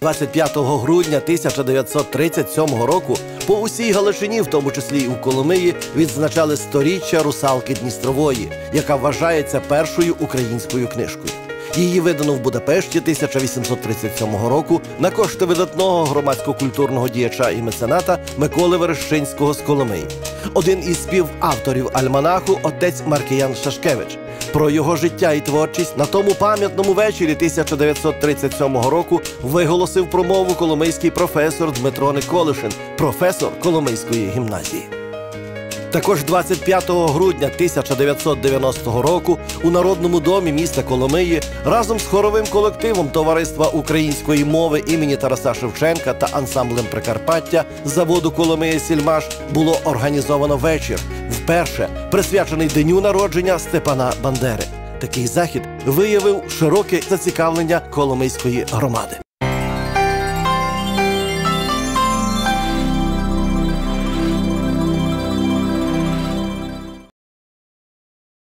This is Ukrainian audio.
25 грудня 1937 року по усій Галичині, в тому числі і у Коломиї, відзначали сторіччя русалки Дністрової, яка вважається першою українською книжкою. Її видано в Будапешті 1837 року на кошти видатного громадсько-культурного діяча і мецената Миколи Верещинського з Коломиї. Один із співавторів альманаху отець Маркіян Шашкевич. Про його життя і творчість на тому пам'ятному вечорі 1937 року виголосив промову коломийський професор Дмитро Николишин, професор Коломийської гімназії. Також 25 грудня 1990 року у Народному домі міста Коломиї разом з хоровим колективом Товариства української мови імені Тараса Шевченка та ансамблем Прикарпаття заводу Коломия Сільмаш було організовано вечір, вперше присвячений дню народження Степана Бандери. Такий захід виявив широке зацікавлення Коломийської громади.